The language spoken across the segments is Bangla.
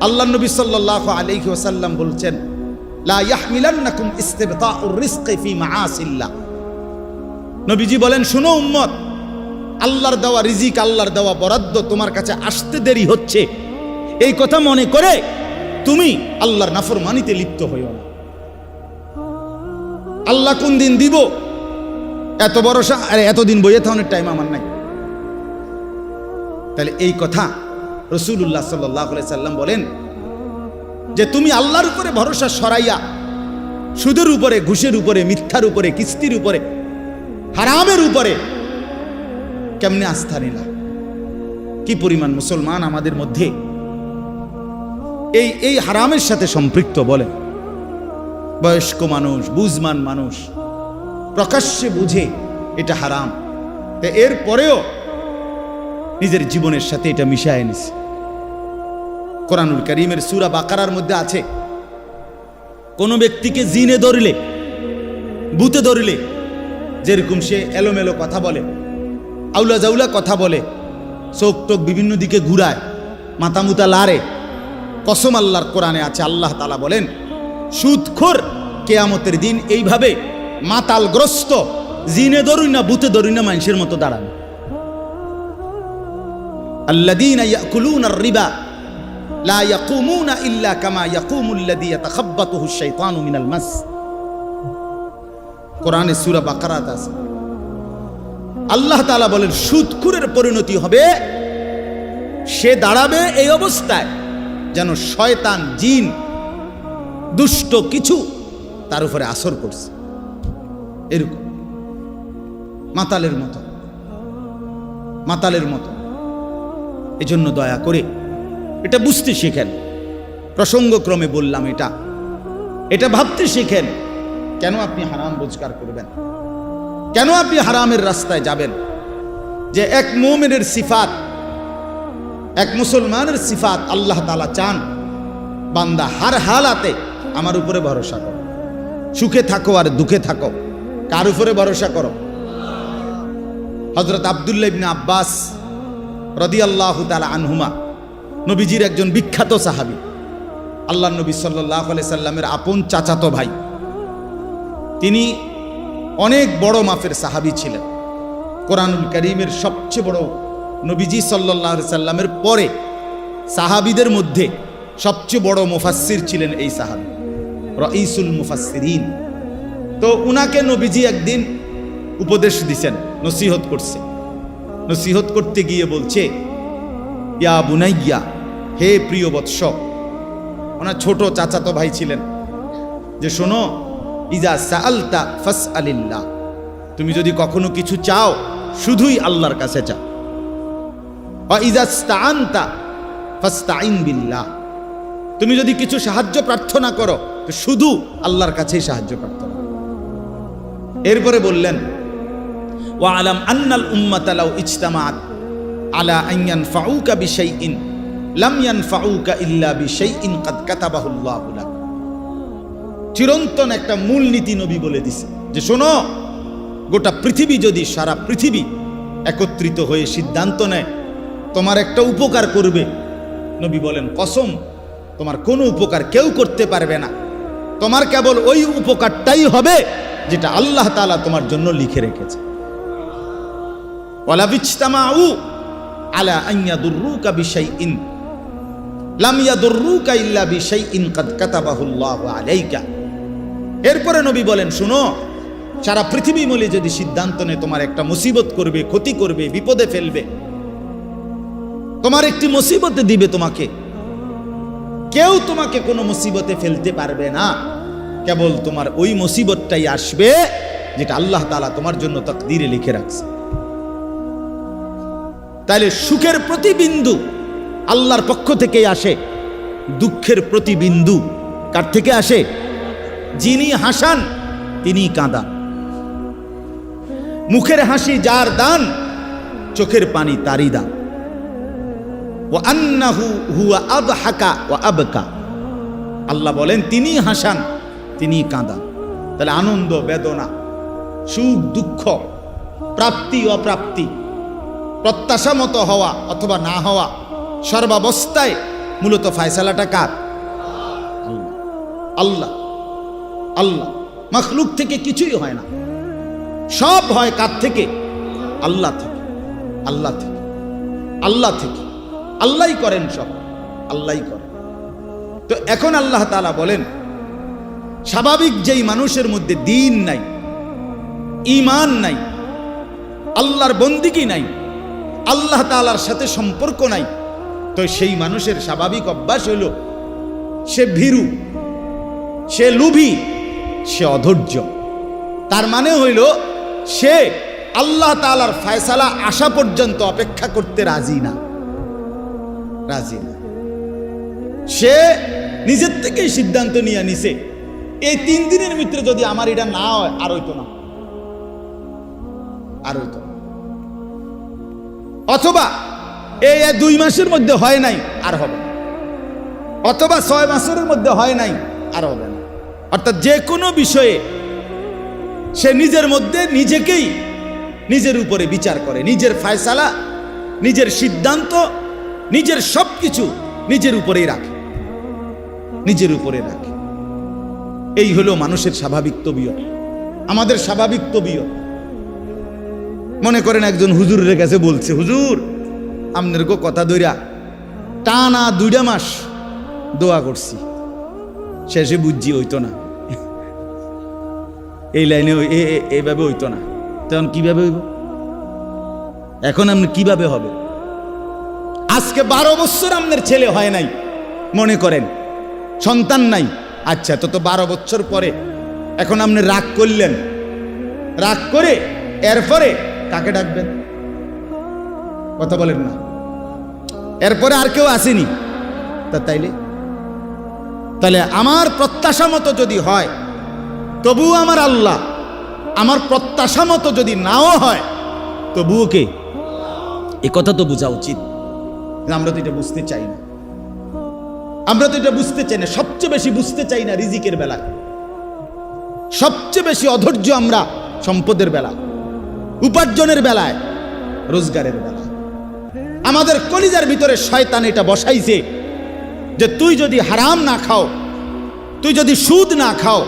আল্লাহ নবী সাল্লাল্লাহু আলাইহি ওয়াসাল্লাম বলছেন নবীজি বলেন, শুনো উম্মত, আল্লাহর দেওয়া রিজিক, আল্লাহর দেওয়া বরাদ্দ তোমার কাছে আসতে দেরি হচ্ছে। এই কথা মনে করে তুমি আল্লাহর নাফরমানিতে লিপ্ত হইও না। আল্লাহ কোন দিন দিব? এত ভরসা আরে এতদিন বইয়ে থাকানোর টাইম আমার নাই। তাহলে এই কথা রসুল্লাহ সাল্লাহ সাল্লাম বলেন যে তুমি আল্লাহর উপরে ভরসা সরাইয়া সুদের উপরে, ঘুষের উপরে, মিথ্যার উপরে, কিস্তির উপরে, হারামের উপরে কেমনে আস্থা নিলা? কি পরিমাণ মুসলমান আমাদের মধ্যে এই এই হারামের সাথে সম্পৃক্ত বলে? বয়স্ক মানুষ, বুঝমান মানুষ, প্রকাশ্যে বুঝে এটা হারাম। এর পরেও নিজের জীবনের সাথে এটা মিশায় নিছে। কোরআনুল করিমের সুরা বাকারার মধ্যে আছে। কোনো ব্যক্তিকে জিনে ধরিলে, বুতে ধরিলে, যেরকম সে এলোমেলো কথা বলে, আউলা জাউলা কথা বলে, চোখ টোক বিভিন্ন দিকে ঘুরায় মাতামুতা লারে, কসম আল্লাহর কোরআনে আছে, আল্লাহ তালা বলেন, সুদখোর কেয়ামতের দিন এইভাবে মাতালগ্রস্ত জিনে ধরুই না, বুতে ধরুই না, মানুষের মতো দাঁড়ান। আল্লাদিন রিবা লা ইয়াকুমুনা ইল্লা কামা ইয়াকুমুল্লাযী ইয়াতাখাব্বাতুহু শাইতানু মিনাল মাস। কোরআনে সূরা বাকারাত আছে। আল্লাহ তাআলা বলেন সুদখুরের পরিণতি হবে, সে দাঁড়াবে এই অবস্থায় যেন শয়তান, জিন, দুষ্ট কিছু তার উপরে আসর করছে। এরকম। মাতালের মতো। মাতালের মতো। এজন্য দয়া করে এটা বুঝতে শেখেন। প্রসঙ্গক্রমে বললাম এটা। এটা ভাবতে শেখেন, কেন আপনি হারাম রোজগার করবেন? কেন আপনি হারামের রাস্তায় যাবেন? যে এক মোমেনের সিফাত, এক মুসলমানের সিফাত আল্লাহ তালা চান, বান্দা হার হালাতে আমার উপরে ভরসা করো। সুখে থাকো আর দুঃখে থাকো, কার উপরে ভরসা করো? হজরত আবদুল্লাহ আব্বাস রদি আল্লাহ তালা আনহুমা নবীজির একজন বিখ্যাত সাহাবি। আল্লাহ নবী সাল্লাহ সাল্লামের আপন চাচাতো ভাই। তিনি অনেক বড় মাফের সাহাবি ছিলেন। কোরআনুল করিমের সবচেয়ে বড় নবীজি সাল্লাহ সাল্লামের পরে সাহাবিদের মধ্যে সবচেয়ে বড় মুফাসির ছিলেন এই সাহাবি রঈসুল মুফাসিরিন তো উনাকে নবীজি একদিন উপদেশ দিছেন, নসিহত করছে। নসিহত করতে গিয়ে বলছে ইয়া বুনাইয়া, হে প্রিয় বৎস ওনার ছোট চাচাতো ভাই ছিলেন। যে শোনো, ইজা সাআলতা ফাস আলিল্লাহ তুমি যদি কখনো কিছু চাও, শুধুই আল্লাহর কাছে চাও। বিল্লাহ, তুমি যদি কিছু সাহায্য প্রার্থনা করো, তো শুধু আল্লাহর কাছেই সাহায্য প্রার্থনা। এরপরে বললেন ওয়ালাম আন্নাল উম্মাতা লাউ আলা আন ইয়ানফাউকা বিশাইইন, লাম ইয়ানফাউকা ইল্লা বিশাইইন কাদ কাতাবাহুল্লাহু চিরন্তন একটা মূলনীতি নবী বলে দিছে যে শোনো, গোটা পৃথিবী যদি সারা পৃথিবী একত্রিত হয়ে সিদ্ধান্ত নেয়, তোমার একটা উপকার করবে। নবী বলেন, কসম, তোমার কোনো উপকার কেউ করতে পারবে না। তোমার কেবল ওই উপকারটাই হবে যেটা আল্লাহ তাআলা তোমার জন্য লিখে রেখেছে। ওয়ালা বিজতামাউ আলা আন ইয়াদুররুকা বিশাইইন। লাম ইয়াদুররুকা ইল্লা বিশাইইন কাদ কাতাবাহুল্লাহু আলাইকা। এরপরে নবী বলেন, শুনো, সারা পৃথিবী মিলে যদি সিদ্ধান্ত নেয়, তোমার একটা মুসিবত করবে, ক্ষতি করবে, বিপদে ফেলবে, তোমার একটি মুসিবতে দিবে তোমাকে। কেউ তোমাকে কোনো মুসিবতে ফেলতে পারবে না। কেবল তোমার ওই মুসিবতটাই আসবে, যেটা আল্লাহ তাআলা তোমার জন্য তাকদীরে লিখে রাখছে। তাহলে সুখের প্রতিবিন্দু আল্লাহর পক্ষ থেকেই আসে, দুঃখের প্রতিবিন্দু কার থেকে আসে? যিনি হাসান তিনি কাঁদান মুখের হাসি যার দান, চোখের পানি তারই দান। ও আন্নাহু হুয়া আবহাকা ও আবকা। আল্লাহ বলেন তিনি হাসান তিনি কাঁদান তাহলে আনন্দ, বেদনা, সুখ, দুঃখ, প্রাপ্তি, অপ্রাপ্তি প্রত্যাশা মতো হওয়া অথবা না হওয়া সর্বাবস্থায় মূলত ফায়সালাটা কার? আল্লাহ। আল্লাহ। মখলুক থেকে কিছুই হয় না। সব হয় কার থেকে? আল্লাহ থেকে। আল্লাহ থেকে। আল্লাহ থেকে। আল্লাহই করেন সব। আল্লাহই করেন। তো এখন আল্লাহ তাআলা বলেন, স্বাভাবিক যেই মানুষের মধ্যে দিন নাই ইমান নাই, আল্লাহর বন্দিগি নাই আল্লাহ তালার সাথে সম্পর্ক নাই। তো সেই মানুষের স্বাভাবিক অভ্যাস হইল, সে ভীরু, সে লুভি, সে অধৈর্য। তার মানে হইল, সে আল্লাহ তালার ফায়সালা আসা পর্যন্ত অপেক্ষা করতে রাজি না। রাজি না। সে নিজের থেকেই সিদ্ধান্ত নিয়ে নিছে, এই তিন দিনের ভিতরে যদি আমার এটা না হয়, আর হইতো না। আর হইতো। অথবা এই দুই মাসের মধ্যে হয় নাই, আর হবে। অথবা ছয় মাসের মধ্যে হয় নাই, আর হবে না। অর্থাৎ যে কোনো বিষয়ে সে নিজের মধ্যে নিজেকেই নিজের উপরে বিচার করে। নিজের ফায়সালা, নিজের সিদ্ধান্ত, নিজের সব কিছু নিজের উপরেই রাখে। নিজের উপরে রাখে। এই হলো মানুষের স্বাভাবিক তবিয়ত। আমাদের স্বাভাবিক তবিয়ত। মনে করেন একজন হুজুরের কাছে বলছে, হুজুর, আপনার গো কথা দইরা টানা দুইটা মাস দোয়া করছি। শেষে বুঝছি হইতো না। এই লাইনে এইভাবে হইতো না। তখন কীভাবে হইব? এখন আপনি কীভাবে হবে? আজকে বারো বছর আপনার ছেলে হয় নাই, মনে করেন। সন্তান নাই। আচ্ছা তো তো বারো বছর পরে এখন আপনি রাগ করলেন। রাগ করে এরপরে কাকে ডাকবেন? কথা বলেন না। এরপরে আর কেউ আসেনি। তা তাইলে? তাহলে আমার প্রত্যাশা মতো যদি হয়, তবুও আমার আল্লাহ আমার প্রত্যাশা মতো যদি নাও হয়, তবুও কে? এ কথা তো বোঝা উচিত। আমরা তো এটা বুঝতে চাই না। আমরা তো এটা বুঝতে চাই না। সবচেয়ে বেশি বুঝতে চাই না রিজিকের বেলা। সবচেয়ে বেশি অধৈর্য আমরা সম্পদের বেলা। উপার্জনের বেলায়, রোজগারের বেলায়। আমাদের কলিজার ভিতরে শয়তান এটা বসাইছে যে তুই যদি হারাম না খাও, তুই যদি সুদ না খাও,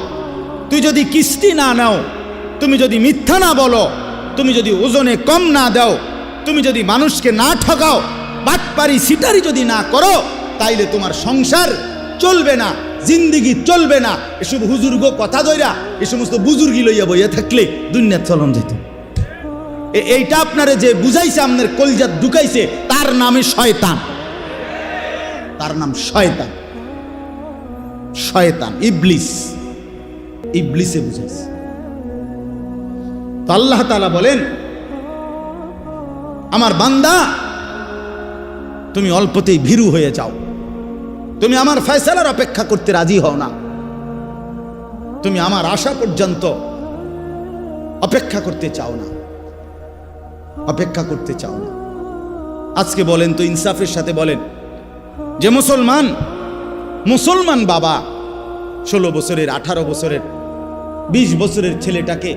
তুই যদি কিস্তি না নাও, তুমি যদি মিথ্যা না বলো, তুমি যদি ওজনে কম না দাও, তুমি যদি মানুষকে না ঠকাও, বাটপারি সিটারি যদি না করো, তাইলে তোমার সংসার চলবে না, জিন্দিগি চলবে না। এসব হুজুর্গ কথা দইরা এ সমস্ত বুজুর্গি লইয়া বইয়া থাকলে দুনিয়ার চলন যেত। এইটা আপনারে যে বুঝাইছে, আপনার কলজাত ঢুকাইছে, তার নামে শয়তান। তার নাম শয়তান। শয়তান, ইবলিস। ইবলিসে বুঝাইছে। তো আল্লাহ তাআলা বলেন, আমার বান্দা, তুমি অল্পতেই ভীরু হয়ে যাও। তুমি আমার ফয়সালার অপেক্ষা করতে রাজি হও না। তুমি আমার আশা পর্যন্ত অপেক্ষা করতে চাও না। অপেক্ষা করতে চাও না। আজকে বলেন তো ইনসাফের সাথে বলেন যে মুসলমান মুসলমান বাবা, ষোলো বছরের, আঠারো বছরের, বিশ বছরের ছেলেটাকে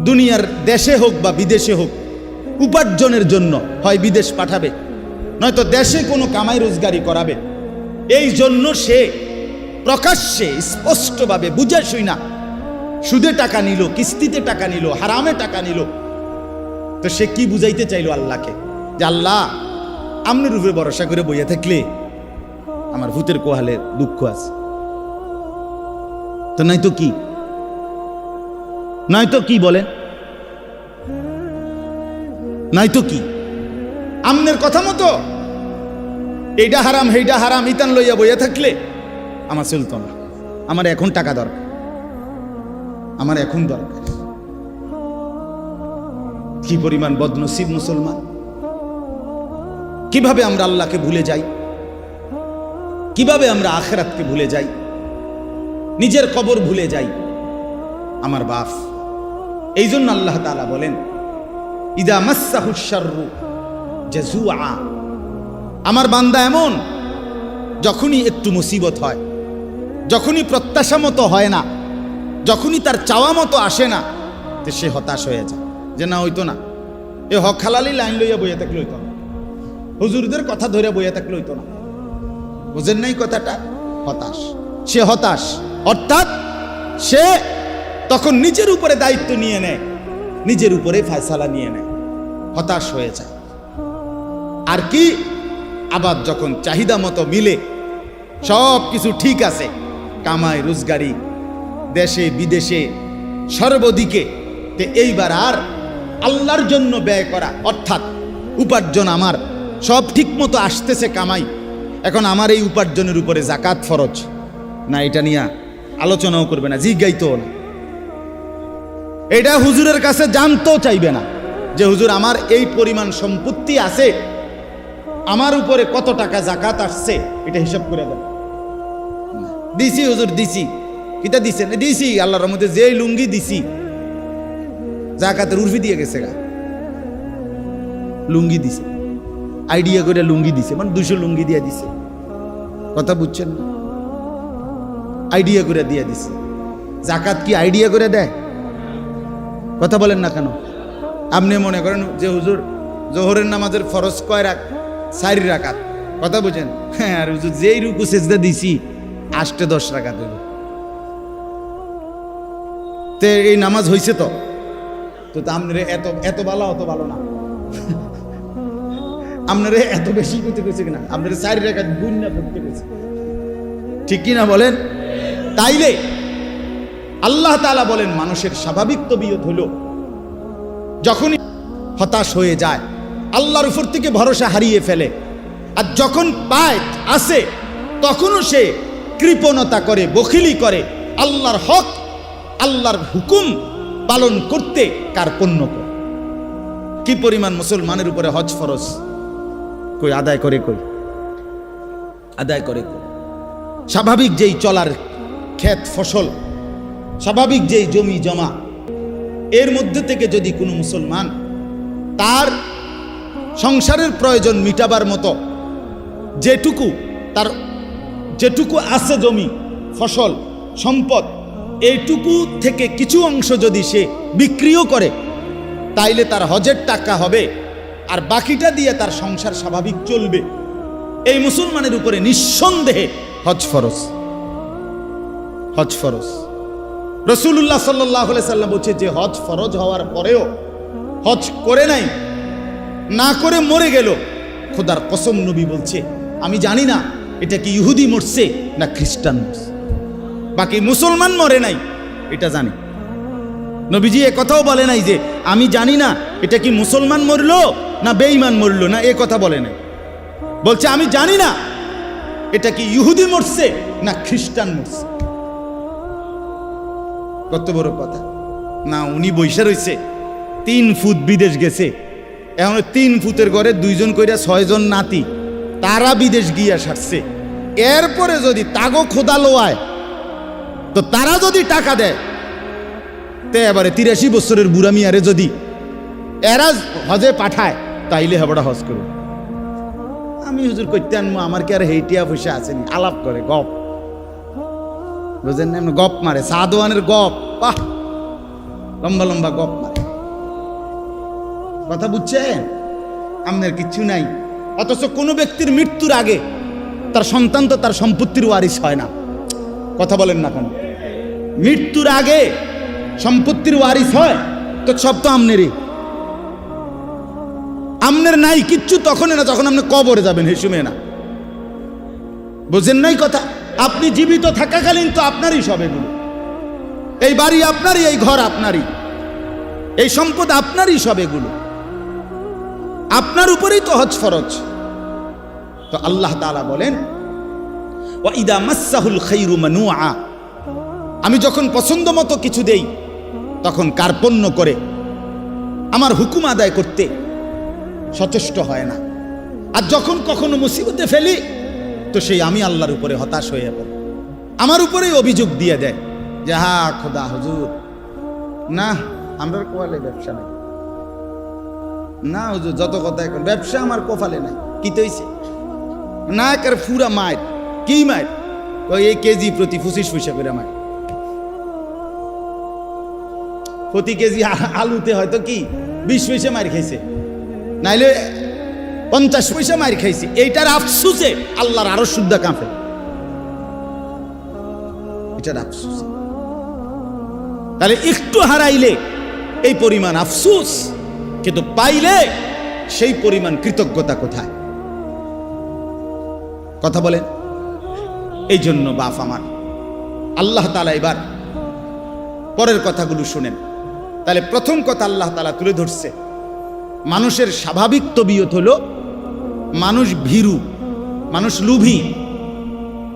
দুনিয়ার দেশে হোক বা বিদেশে হোক, উপার্জনের জন্য হয় বিদেশ পাঠাবে, নয়তো দেশে কোনো কামাই রোজগারি করাবে। এই জন্য সে প্রকাশ্যে, স্পষ্টভাবে বুঝে শুই না, সুদে টাকা নিল, কিস্তিতে টাকা নিল, হারামে টাকা নিল তো সে কি বুঝাইতে চাইল আল্লাহকে? যে আল্লাহ আমনের উপরে ভরসা করে বইয়া থাকলে আমার ভূতের কোহালে দুঃখ আছে। তো নাই তো কি? নাই তো কি বলেন নাই তো কি? আমনের কথা মতো? এইটা হারাম সেইটা হারাম, ইতান লইয়া বইয়া থাকলে আমার চলতো না আমার এখন টাকা দরকার। আমার এখন দরকার। কি পরিমাণ বদনসিব মুসলমান? কীভাবে আমরা আল্লাহকে ভুলে যাই? কীভাবে আমরা আখেরাতকে ভুলে যাই? নিজের কবর ভুলে যাই? আমার বাপ এই জন্য আল্লাহ তাআলা বলেন, ইদা মাসাহুসারু জাজুআ আমার বান্দা এমন, যখনই একটু মুসিবত হয়, যখনই প্রত্যাশা মতো হয় না, যখনই তার চাওয়া মতো আসে না সে হতাশ হয়ে যায়। যে না হইতো না। এ হক হালালি লাইন লইয়া বইয়া থাকলে হইতো না। হুজুরদের কথা ধরে বইয়া থাকলে হইতো না। বুঝেন নাই কথাটা? হতাশ। সে হতাশ। অর্থাৎ সে তখন নিজের উপরে দায়িত্ব নিয়ে নেয়। নিজের উপরে ফয়সালা নিয়ে নেয়। হতাশ হয়ে যায়। আর কি? আবার যখন চাহিদা মতো মিলে, সব কিছু ঠিক আছে, কামাই, রোজগারি, দেশে, বিদেশে, সর্বদিকে, তে এইবার আর আল্লাহর জন্য ব্যয় করা, অর্থাৎ উপার্জন আমার। সব ঠিক মতো আসতেছে কামাই। এখন আমার এই উপার্জনের উপরে জাকাত ফরজ। না, এটা নিয়ে আলোচনাও করবে না জিজ্ঞাইতো না। এটা হুজুরের কাছে জানতেও চাইবে না যে, হুজুর, আমার এই পরিমাণ সম্পত্তি আছে, আমার উপরে কত টাকা জাকাত আসছে, এটা হিসাব করে দেন। দিছি হুজুর, দিছি। কিতা দিছেন? দিছি, আল্লাহর মধ্যে যে লুঙ্গি দিছি জাকাতের উর্ফি দিয়ে গেছে গা। লুঙ্গি দিছে। আইডিয়া করে লুঙ্গি দিছে মানে দুশো লুঙ্গি দিয়ে দিছে। কথা বুঝছেন না? আইডিয়া করে দিয়ে দিছে। জাকাত কি আইডিয়া করে দেয়? কথা বলেন না কেন? আপনি মনে করেন যে হুজুর, জোহরের নামাজের ফরজ কয় রাখ চারি রাকাত? কথা বুঝেন? হ্যাঁ আর হুজুর, যেই রুকু সেজদা দিছি আষ্টে দশ হইব। তে এই নামাজ হইছে তো? তো আপনার এত এত ভালো, অত ভালো না। আপনার এত বেশি করতে গেছে কিনা? আপনার চারি রেখা গুণ না করতে গেছে ঠিক কিনা বলেন? তাইলে আল্লাহ তাআলা বলেন, মানুষের স্বাভাবিক তবিয়ত হলো, যখনই হতাশ হয়ে যায়, আল্লাহর উপর থেকে ভরসা হারিয়ে ফেলে, আর যখন পায় আসে, তখনও সে কৃপণতা করে, বখিলি করে, আল্লাহর হক, আল্লাহর হুকুম পালন করতে করে কি পরিমাণ মুসলমানের উপরে হজ ফরজ? কই আদায় করে কই? আদায় করে কই? স্বাভাবিক যেই চলার ক্ষেত ফসল স্বাভাবিক যেই জমি জমা এর মধ্যে থেকে যদি কোনো মুসলমান তার সংসারের প্রয়োজন মিটাবার মতো যেটুকু তার যেটুকু আছে জমি ফসল সম্পদ এইটুকু থেকে কিছু অংশ যদি সে বিক্রিও করে, তাইলে তার হজের টাকা হবে, আর বাকিটা দিয়ে তার সংসার স্বাভাবিক চলবে। এই মুসলমানের উপরে নিঃসন্দেহে হজ ফরজ। হজ ফরজ। রসুল্লাহ সাল্লাহ সাল্লাম বলছে যে হজ ফরজ হওয়ার পরেও হজ করে নাই, না করে মরে গেল। খোদার কসম নবী বলছে, আমি জানি না এটা কি ইহুদি মরছে না খ্রিস্টান মরছে। বাকি মুসলমান মরে নাই, এটা জানি। নবীজি এ কথাও বলে নাই যে, আমি জানি না এটা কি মুসলমান মরলো না বেঈমান মরলো, না এ কথা বলে নাই। বলছে, আমি জানি না এটা কি ইহুদি মরছে না খ্রিস্টান মরছে। কত বড় কথা। না, উনি বৈশা রয়েছে তিন ফুট বিদেশ গেছে। এখন তিন ফুটের ঘরে দুইজন কইরা ছয়জন নাতি, তারা বিদেশ গিয়া সারছে। এরপরে যদি তাগো খোদা লোয়ায় তো তারা যদি টাকা দেয়, তে এবারে তিরাশি বছরের বুড়া মিয়ারে যদি এরা হজে পাঠায়, তাইলে হেবড়া হজ করুন আমি হুজুর করতে আনব আমার কি আর হেইটিয়া পয়সা আসেনি আলাপ করে, গপ। বুঝেন না গপ মারে, সাদওয়ানের গপ, বাহ! লম্বা লম্বা গপ মারে। কথা বুঝছেন? আপনার কিচ্ছু নাই। অথচ কোনো ব্যক্তির মৃত্যুর আগে তার সন্তান তো তার সম্পত্তির ওয়ারিস হয় না। কথা বলেন না কেন? মৃত্যুর আগে সম্পত্তির ওয়ারিস হয়, তো সব তো আমনেরই। আমনের নাই কিচ্ছু তখন না যখন আপনি কবরে যাবেন, হে শুনে না বুঝেন নাই কথা? আপনি জীবিত থাকাকালীন তো আপনারই সব এগুলো। এই বাড়ি আপনারই, এই ঘর আপনারই। এই সম্পদ আপনারই সব এগুলো। আপনার উপরেই তো হজ ফরজ। তো আল্লাহ তাআলা বলেন ওয়া মাসাহুল খাইরু মানুআ। আমি যখন পছন্দ মতো কিছু দেই, তখন কার্পণ্য করে? আমার হুকুম আদায় করতে সচেষ্ট হয় না। আর যখন কখনো মুসিবতে ফেলি, তো সেই আমি আল্লাহর উপরে হতাশ হয়ে পড়ি। আমার উপরেই অভিযোগ দিয়ে দেয় যে, হা, খোদা, হুজুর। না, আমরা কোয়ালে ব্যবসা নাই। না, হুজুর, যত কথা এখন, ব্যবসা আমার কপালে নাই। কি তৈছে না একের ফুরা মায়ের। কি মায়ের? এই কেজি প্রতি পঁচিশ পয়সা করে মায়ের। প্রতি কেজি আলুতে হয়তো কি বিশ পয়সা মার খাইছে। নাইলে পঞ্চাশ পয়সা মার খাইছে। এইটার আফসুসে আল্লাহর আরও শুদ্ধা কাঁপে। এটার আফসুসে। তাহলে একটু হারাইলে এই পরিমাণ আফসুস, কিন্তু পাইলে সেই পরিমাণ কৃতজ্ঞতা কোথায়? কথা বলেন। এই জন্য বাপ আমার। আল্লাহ তালা এবার পরের কথাগুলো শুনেন। তাহলে প্রথম কথা আল্লাহ তালা তুলে ধরছে, মানুষের স্বাভাবিক তবিয়ত হলো মানুষ ভীরু, মানুষ লুভি,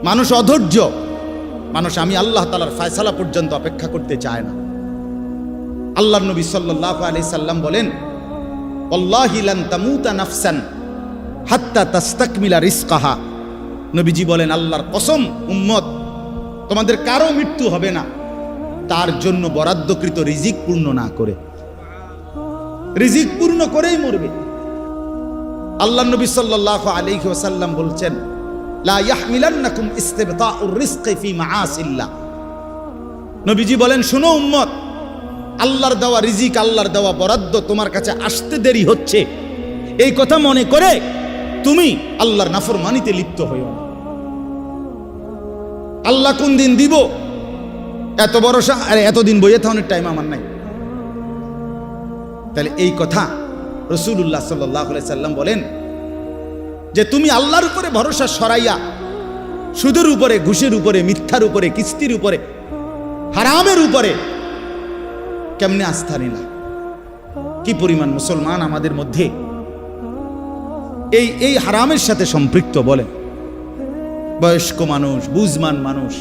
মানুষ অধৈর্য, মানুষ আমি আল্লাহ তালার ফায়সালা পর্যন্ত অপেক্ষা করতে চায় না। আল্লাহ নবী সাল্লাহ আলি সাল্লাম বলেন অল্লাহিলান তামুতা নাফসান হাত্তা তাস্তাকমিলা রিস্কাহা নবীজি বলেন, আল্লাহর কসম, উম্মত, তোমাদের কারও মৃত্যু হবে না। তার জন্য বরাদ্দকৃত রিজিক পূর্ণ না করে। রিজিক পূর্ণ করেই মরবে। আল্লাহ নবী সাল্লাহ আলাইহি ওয়াসাল্লাম বলছেন নবীজি বলেন, শুনো উম্মত, আল্লাহর দেওয়া রিজিক, আল্লাহর দেওয়া বরাদ্দ তোমার কাছে আসতে দেরি হচ্ছে। এই কথা মনে করে তুমি আল্লাহর নাফরমানিতে লিপ্ত হইও আল্লাহ কোন দিন দিব? এত ভরসা আরে এতদিন বইয়ে থাকানোর টাইম আমার নাই। তাহলে এই কথা রসুল্লাহ সাল্লাহ সাল্লাম বলেন যে তুমি আল্লাহর উপরে ভরসা সরাইয়া সুদের উপরে, ঘুষের উপরে, মিথ্যার উপরে, কিস্তির উপরে, হারামের উপরে কেমনে আস্থা নিলা? কি পরিমাণ মুসলমান আমাদের মধ্যে এই এই হারামের সাথে সম্পৃক্ত বলেন। বয়স্ক মানুষ, বুঝমান মানুষ,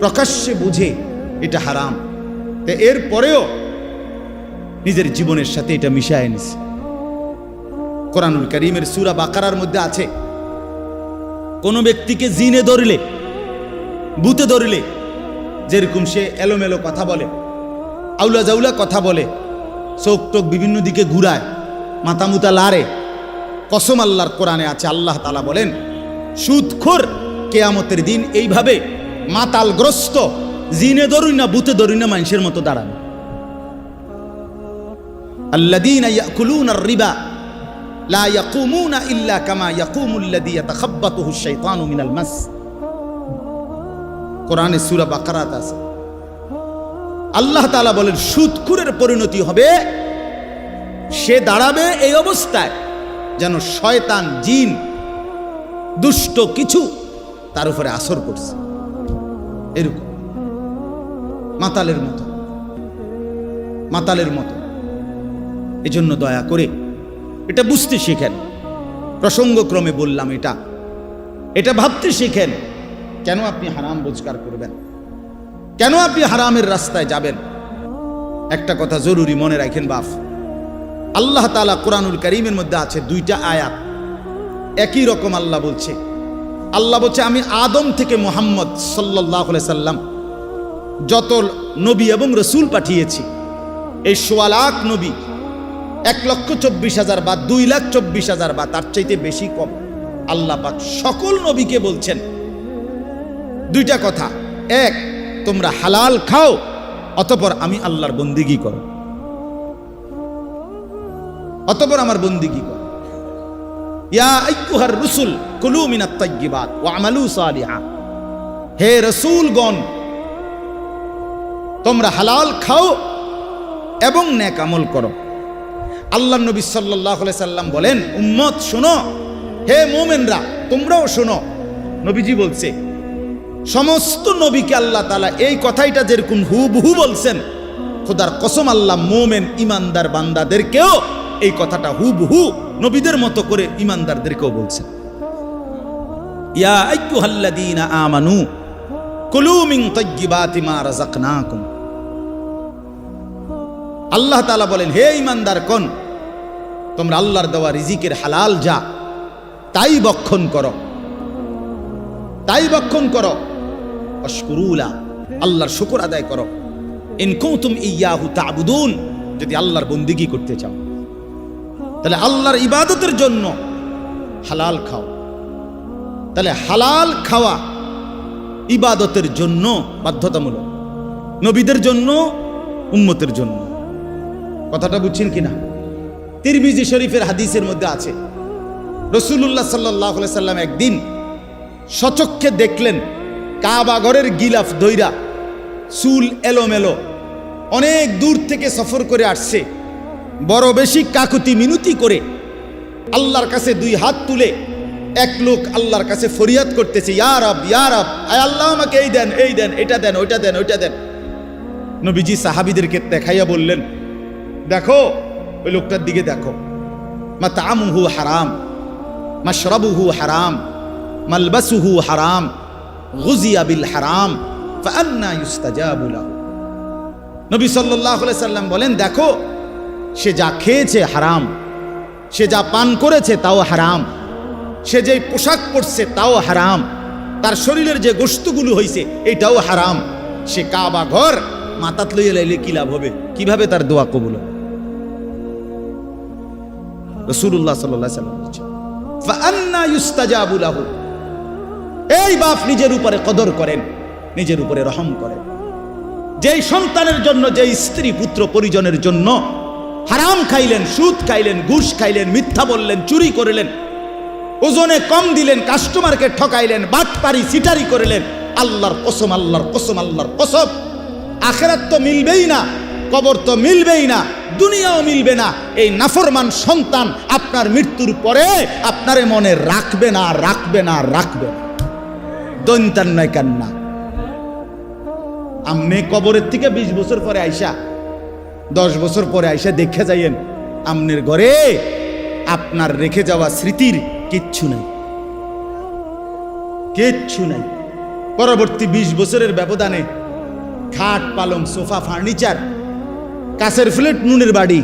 প্রকাশ্যে বুঝে এটা হারাম। তো এর পরেও নিজের জীবনের সাথে এটা মিশায় নিছে। কোরআনুল করিমের সুরা বাকারার মধ্যে আছে, কোনো ব্যক্তিকে জিনে ধরলে বুতে ধরলে, যেরকম সে এলোমেলো কথা বলে আউলা জাউলা কথা বলে চোখ টোক বিভিন্ন দিকে ঘুরায় মাথা মুতা লারে কসম আল্লাহর কোরআনে আছে, আল্লাহ তালা বলেন সুদখোর কেয়ামতের দিন এইভাবে মাতালগ্রস্ত জিনে ধরুন না বুতে ধরুন না মানুষের মতো দাঁড়ানো الذين يأكلون الربا لا يقومون إلا كما يقوم الذي يتخبطه الشيطان من المس কোরআনে সূরা বাকারাত আছে আল্লাহ তাআলা বলেন সুদখুরের পরিণতি হবে সে দাঁড়াবে এই অবস্থায় যেন শয়তান জিন দুষ্ট কিছু তার উপরে আসর করছে। এরকম। মাতালের মতো। মাতালের মতো। এজন্য দয়া করে এটা বুঝতে শেখেন। প্রসঙ্গক্রমে বললাম এটা। এটা ভাবতে শিখেন, কেন আপনি হারাম রোজগার করবেন? কেন আপনি হারামের রাস্তায় যাবেন? একটা কথা জরুরি মনে রাখেন বাফ আল্লাহ তালা কোরআনুল করিমের মধ্যে আছে দুইটা আয়াত। একই রকম আল্লাহ বলছে। আল্লাহ বলছে, আমি আদম থেকে মোহাম্মদ সাল্লাহ সাল্লাম যত নবী এবং রসুল পাঠিয়েছি, এই সোয়া লাখ নবী এক লক্ষ চব্বিশ হাজার বা দুই লাখ চব্বিশ হাজার বা তার চাইতে বেশি কম। আল্লাহ পাক সকল নবীকে বলছেন। দুইটা কথা। এক, তোমরা হালাল খাও, অতপর আমি আল্লাহর বন্দিগি করো। অতপর আমার বন্দিগি করো। ইয়া রুসুল কুলু তোমরা হালাল খাও এবং নেক আমল করো। আল্লাহ নবী সাল্লাহ সাল্লাম বলেন, উম্মত শোনো, হে মোমেনরা, তোমরাও শোনো। নবীজি বলছে, সমস্ত নবীকে আল্লাহ তালা এই কথাইটা যেরকম হুবহু বলছেন, খোদার কসম আল্লাহ মোমেন, ইমানদার বান্দাদেরকেও এই কথাটা হুবহু নবীদের মতো করে ইমানদারদেরকেও বলছেন। ইয়া আইয়ুহাল্লাযীনা আমানু কুলু মিন তাইয়্যিবাতি মা রাযাকনাকুম। আল্লাহ তাআলা বলেন, হে ইমানদার কোন, তোমরা আল্লাহর দেওয়া রিজিকের হালাল যা, তাই বক্ষণ করো। তাই বক্ষণ করো। অশকুরুলা, আল্লাহর শুকর আদায় করো। ইনকুতুম ইয়াহু তাবুদুন, যদি আল্লাহর বন্দিগি করতে চাও। তাহলে আল্লাহর ইবাদতের জন্য হালাল খাও। তাহলে হালাল খাওয়া ইবাদতের জন্য বাধ্যতামূলক। নবীদের জন্য, উম্মতের জন্য। কথাটা বুঝছেন কিনা? তিরমিজি শরীফের হাদিসের মধ্যে আছে। রসুল্লাহ সাল্লাহ সাল্লাম একদিন সচক্ষে দেখলেন কাবাগরের গিলাফ দইরা চুল এলোমেলো, অনেক দূর থেকে সফর করে আসছে। বড় বেশি কাকুতি মিনতি করে আল্লাহর কাছে দুই হাত তুলে এক লোক আল্লাহর কাছে ফরিয়াদ করতেছে ইয়ার আব ইয়ার আব আয় আল্লাহ আমাকে এই দেন এই দেন, এটা দেন, ওইটা দেন ওইটা দেন। নবীজি সাহাবিদেরকে দেখাইয়া বললেন, দেখো, ওই লোকটার দিকে দেখো। মা তামুহু হারাম মা শরাবুহু হারাম, মালবাসুহু হারাম, গুজিয়া বিল হারাম ফান্না ইউস্তাজাবু লাহু। নবী আলাইহি সাল্লাম বলেন, দেখো সে যা খেয়েছে হারাম, সে যা পান করেছে তাও হারাম, সে যে পোশাক পরছে তাও হারাম, তার শরীরের যে গোস্তগুলো হয়েছে এটাও হারাম। সে কাবা ঘর মাতাত লইয়া লাইলে কি লাভ হবে? কীভাবে তার দোয়া কবুল হবে? রসুল্লাহ এই বাপ নিজের উপরে কদর করেন, নিজের উপরে রহম করেন। যেই সন্তানের জন্য যে স্ত্রী পুত্র পরিজনের জন্য হারাম খাইলেন, সুদ খাইলেন, ঘুষ খাইলেন, মিথ্যা বললেন, চুরি করিলেন, ওজনে কম দিলেন কাস্টমারকে ঠকাইলেন, বাটপারি সিটারি করিলেন, আল্লাহর কসম আল্লাহর কসম আল্লাহর কসম। আখেরাত তো মিলবেই না, কবর তো মিলবেই না, দুনিয়াও মিলবে না। এই নাফরমান সন্তান আপনার মৃত্যুর পরে আপনারে মনে রাখবে না রাখবে না রাখবে না। দৈন্তান নয় কান্না। আমনে কবরের থেকে বিশ বছর পরে আইসা দশ বছর পরে আইসা দেখে যাইয়েন, আমনের ঘরে আপনার রেখে যাওয়া স্মৃতির কিচ্ছু নাই। কিচ্ছু নাই। পরবর্তী বিশ বছরের ব্যবধানে খাট, পালং, সোফা, ফার্নিচার, কাছের ফ্লেট নুনের বাড়ি,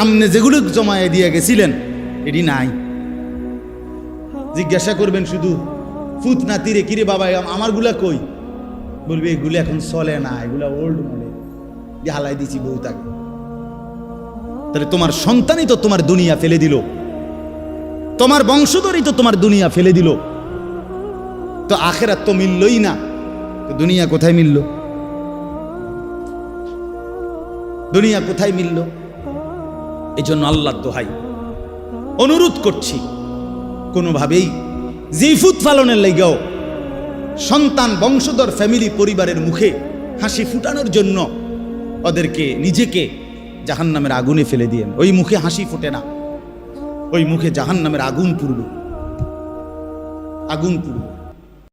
আমনে যেগুলো জমায়ে দিয়ে গেছিলেন, এটি নাই। জিজ্ঞাসা করবেন শুধু ফুত নাতিরে কিরে বাবা আমারগুলা কই? বলবে, এগুলো এখন চলে না, এগুলা ওল্ড মডেল হালাই দিছি বউ তাকে তাহলে তোমার সন্তানই তো তোমার দুনিয়া ফেলে দিল। তোমার বংশধরই তো তোমার দুনিয়া ফেলে দিল। তো আখেরাত তো মিললই না। তো দুনিয়া কোথায় মিলল? দুনিয়া কোথায় মিলল? এই জন্য আল্লাহ দোহাই। অনুরোধ করছি, কোনোভাবেই জিফুত পালনের লেগেও সন্তান বংশধর ফ্যামিলি পরিবারের মুখে হাসি ফুটানোর জন্য ওদেরকে, নিজেকে জাহান নামের আগুনে ফেলে দিয়েন। ওই মুখে হাসি ফোটে না। ওই মুখে জাহান নামের আগুন পুরবে আগুন পুরবে